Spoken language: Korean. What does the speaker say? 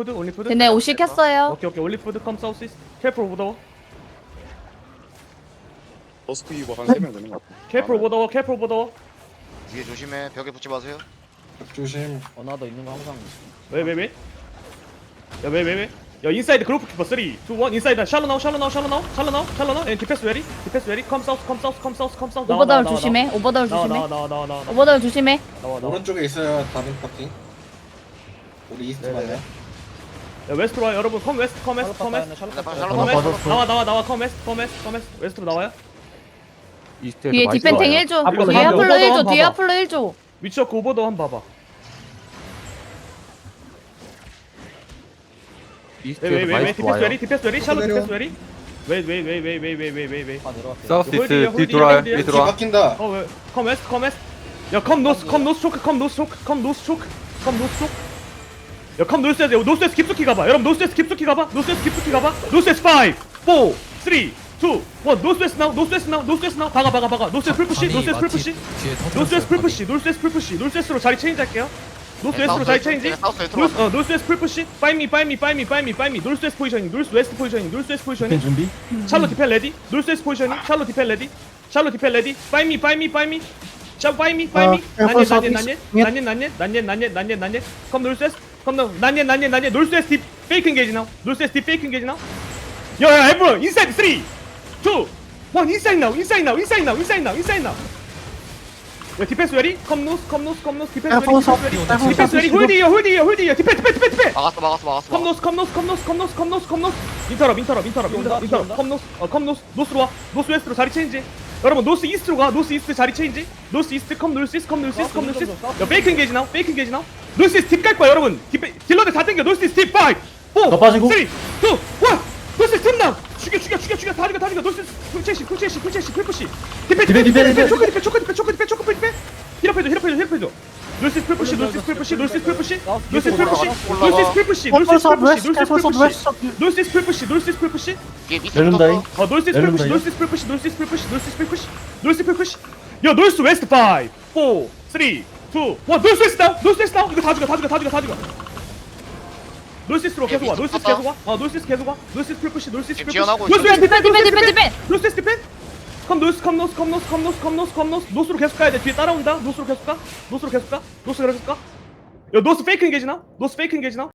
푸드 올리 푸드 쟤네 옷이 켰어요. 오케이 오케이 올리 푸드 컴 사우스 이스트 오브 더 버스트 이버 한 3명 되는 것 같아. 더 케이프 오브 더 위에 조심해 벽에 붙지 마세요 조심. 어나더 있는 거 항상 왜왜 왜? 야 왜 왜 왜? 야 인사이드 그룹 키퍼 3 2 1 인사이드 샬로 나우 샬로 나우 샬로 나우 샬로 나우 샬로 나우 앤 디펜스 레디 디펜스 레디 컴 사우스 컴 사우스 컴 사우스 컴 사우스 오버더울 조심해. 오버더울 나와 조심해. 나와 나와 나와 나와 나와 오버더울 조심해. 나와 나와 오른쪽에 있어요 다른 파티. 우리 이스트 네네네. 가요. 야 웨스트로 와 여러분 컴 웨스트 컴 웨스트 컴 웨스트 샬롯 컴 샬롯 웨스트 나와 나와 나와 컴 웨스트 컴 웨스트 컴 웨스트 웨스트로 나와요 뒤에 디펜팅 1조. 앞으로 뒤에 봐봐. 아플로 오버더울 1조. 뒤에 봐봐. 아플로 1조. 위치워크 오버더 한번 봐봐 왜왜왜 디펜스 레디 디펜스 레디 샬로 내려. 디펜스 레디 왜왜왜왜왜왜왜왜왜 다 내려왔어요 사우스 이스트 뒤 돌아요. 뒤키 돌아 바뀐다. 어, 왜? 컴 웨스트, 컴 웨스트. 야, 컴 노스, 컴 노스 초크, 컴 노스 초크, 컴 노스 초크, 컴 노스 초크. 야, 컴 노스에서, 노스에서 깊숙이 가봐. 여러분, 노스에서 깊숙이 가봐. 노스에서 깊숙이 가봐. 노스에서 5, 4, 3, 2, 1. 노스에서 나우, 노스에서 나우, 노스에서 나우. 박아, 박아, 박아. 노스에서 풀푸시, 노스에서 풀푸시. 노스에서 풀푸시, 노스에서 풀푸시. 노스에스로 자리 체인지 할게요. 노스웨스트로 자리 체인지. 노스, 노스웨스트 풀푸시. 파이미, 파이미, 파이미, 파이미, 파이미. 노스웨스트 포지셔닝, 노스웨스트 포지셔닝, 노스웨스트 포지셔닝. 준비 샬로 디펜 레디 노스웨스트 포지셔닝 샬로 디펜 레디 샬로 디펜 레디 파이미 파이미 파이미 샤 파이미 파이미 난예 난예 난예 난예 난예 난예 난예 난예 컴 노스웨스트 컴노 난예 난예 난예 노스웨스트 딥. 페이크 인게이지 나우 노스웨스트 딥 페이크 인게이지 나우 야야 에브런 인사이드 3 2 1 인사이드 나우 인사이드 나우 인사이드 나우 인사이드 나우 인사이드 나우 야 디펜스 레디 컴 노스 컴 노스 컴 노스. 디펜스 레디 디펜스 레디 홀디어 홀디어 홀디어 디펜 디펜 디펜 디펜 막았어 막았어 막았어. 컴노스 컴노스 컴노스 컴노스 컴노스 컴노스. 인터럽 인터럽 인터럽 인터럽 인터럽. 컴노스 어 컴노스. 노스로 와. 노스 웨스트로 자리 체인지. 여러분 노스 이스트로 가. 노스 이스트 자리 체인지. 노스 이스트 컴 노스 이스트 컴 노스 이스트 컴 노스 이스트. 야 페이크 게이지 나우 페이크 게이지 나우 노스 이스트 딥갈 거야 여러분 딥 딜러들 다 땡겨 노스 이스트 딥5 4 3 2 1 노스 이스트 딥 나우 죽여 죽여 죽여 죽여 다 죽여 다 죽여 노스 이스트 풀체시 풀체시 풀체시 풀푸시 디펜 디펜 디펜 디펜 초크 디펜 초크 디펜 초크 디펜 초크 디펜 힐업해줘 힐업해줘 힐업해줘 노스 이스트 풀푸시 노스 이스트 풀푸시 노스 이스트 풀푸시 노스 이스트 풀푸시 노스 이스트 풀푸시 노스 이스트 풀푸시 노스 이스트 풀푸시 노스 이스트 풀푸시 노스 이스트 풀푸시 뒤에 밑에 붙었어 어 노스 이스트 풀푸시 노스 이스트 풀푸시 노스 이스트 풀푸시 노스 이스트 풀푸시 노스 이스트 풀푸시 야 노스 웨스트 5 4 3 2 1 노스 웨스트 다운 노스 웨스트 다운. 이거 다 죽여 다 죽여 다 죽여 다 죽여. 노스 이스트로 계속 와 노스 이스트 계속 와 어 노스 이스트 계속 와. 노스 이스트 풀푸시 노스 이스트 풀푸시. 지원하고 노스 있어. 디펜 디펜 디펜 디펜. 노스 웨스트 디펜? 컴 노스 컴 노스 컴 노스 컴 노스 컴 노스 컴 노스. 노스로 계속 가야 돼. 뒤에 따라온다. 노스로 계속 가? 노스로 계속 가? 노스로 계속 가 야 노스 페이크 인게이지 나? 노스 페이크 인게이지 나?